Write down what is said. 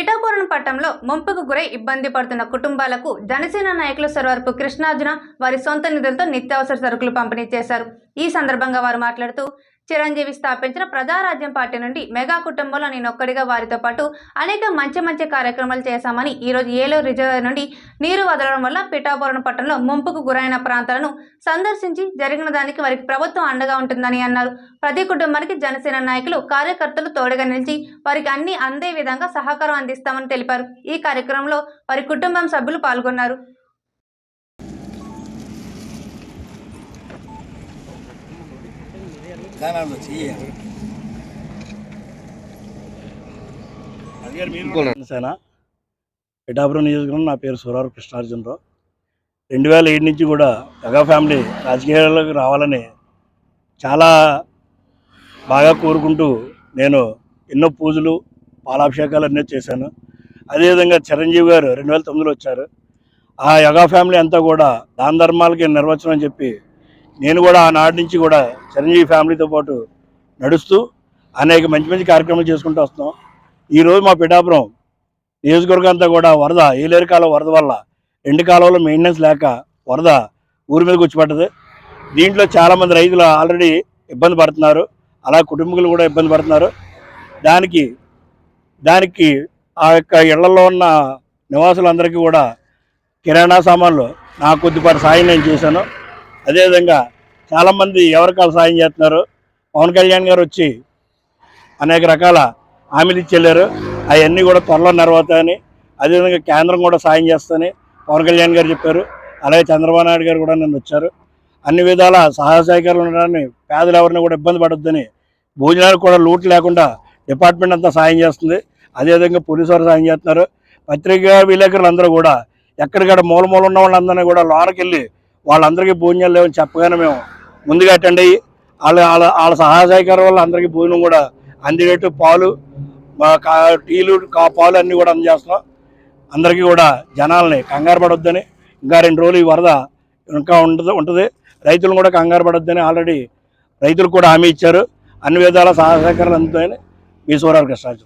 పిఠాపురం పట్టణంలో ముంపుకు గురై ఇబ్బంది పడుతున్న కుటుంబాలకు జనసేన నాయకులు సర్వరపు కృష్ణార్జున వారి సొంత నిధులతో నిత్యావసర సరుకులు పంపిణీ చేశారు. ఈ సందర్భంగా వారు మాట్లాడుతూ చిరంజీవి స్థాపించిన ప్రజారాజ్యం పార్టీ నుండి మెగా కుటుంబంలో నేను ఒక్కడిగా వారితో పాటు అనేక మంచి మంచి కార్యక్రమాలు చేశామని ఈరోజు ఏలూరు రిజర్వ్ నుండి నీరు వదలడం వల్ల పిఠాపురం పట్టణంలో ముంపుకు గురైన ప్రాంతాలను సందర్శించి జరిగిన దానికి వారికి ప్రభుత్వం అండగా ఉంటుందని అన్నారు. ప్రతి కుటుంబానికి జనసేన నాయకులు కార్యకర్తలు తోడుగా నిలిచి వారికి అన్ని అందే విధంగా సహకారం అందిస్తామని తెలిపారు. ఈ కార్యక్రమంలో వారి కుటుంబం సభ్యులు పాల్గొన్నారు. జనసేన పిఠాపురం నియోజకవర్గం నా పేరు సురారు కృష్ణార్జునరావు. రెండు వేల ఏడు నుంచి కూడా మెగా ఫ్యామిలీ రాజకీయాల్లోకి రావాలని చాలా బాగా కోరుకుంటూ నేను ఎన్నో పూజలు పాలాభిషేకాలు అన్నీ చేశాను. అదేవిధంగా చిరంజీవి గారు రెండు వేల తొమ్మిదిలో వచ్చారు. ఆ యగా ఫ్యామిలీ అంతా కూడా దాన ధర్మాలకి నిర్వచనం అని చెప్పి నేను కూడా ఆనాటి నుంచి కూడా చిరంజీవి ఫ్యామిలీతో పాటు నడుస్తూ అనేక మంచి మంచి కార్యక్రమాలు చేసుకుంటూ వస్తున్నాం. ఈరోజు మా పిఠాపురం నియోజకవర్గం అంతా కూడా వరద ఏలేరు కాలం వరద వల్ల రెండు కాలంలో మెయింటెనెన్స్ లేక వరద ఊరి మీద వచ్చి దీంట్లో చాలామంది రైతులు ఆల్రెడీ ఇబ్బంది పడుతున్నారు. అలా కుటుంబీకులు కూడా ఇబ్బంది పడుతున్నారు. దానికి దానికి ఆ యొక్క ఇళ్ళలో ఉన్న నివాసులందరికీ కూడా కిరాణా సామాన్లు నా కొద్దిపాటి సాయం నేను చేశాను. అదేవిధంగా చాలామంది ఎవరికాలు సాయం చేస్తున్నారు? పవన్ కళ్యాణ్ గారు వచ్చి అనేక రకాల హామీలు ఇచ్చి వెళ్ళారు. అవన్నీ కూడా త్వరలో నెరవేరుతాయని అదేవిధంగా కేంద్రం కూడా సాయం చేస్తానని పవన్ కళ్యాణ్ గారు చెప్పారు. అలాగే చంద్రబాబు నాయుడు గారు కూడా నిన్న వచ్చారు. అన్ని విధాల సహాయ సహకారాలు ఉండడాన్ని పేదలు ఎవరిని కూడా ఇబ్బంది పడొద్దని భోజనాలకు కూడా లూట్ లేకుండా డిపార్ట్మెంట్ అంతా సాయం చేస్తుంది. అదేవిధంగా పోలీసు వారు సాయం చేస్తున్నారు. పత్రికా విలేకరులు అందరూ కూడా ఎక్కడికక్కడ మూల మూల ఉన్న వాళ్ళందరినీ కూడా లోనకెళ్ళి వాళ్ళందరికీ భోజనాలు లేవని చెప్పగానే మేము ముందుగా అటెండ్ అయ్యి వాళ్ళ వాళ్ళ వాళ్ళ సహాయ సహకారం వల్ల అందరికీ భోజనం కూడా అందేటట్టు పాలు మా కా- టీలు కా పాలు అన్నీ కూడా అందజేస్తున్నాం. అందరికీ కూడా జనాలని కంగారు పడొద్దని ఇంకా రెండు రోజులు ఈ వరద ఇంకా ఉంటుంది ఉంటుంది. రైతులను కూడా కంగారు పడొద్దని ఆల్రెడీ రైతులు కూడా హామీ ఇచ్చారు. అన్ని విధాల సహాయ సహకారాలు అందుతాయని మీ సూరాలు కృష్ణాజు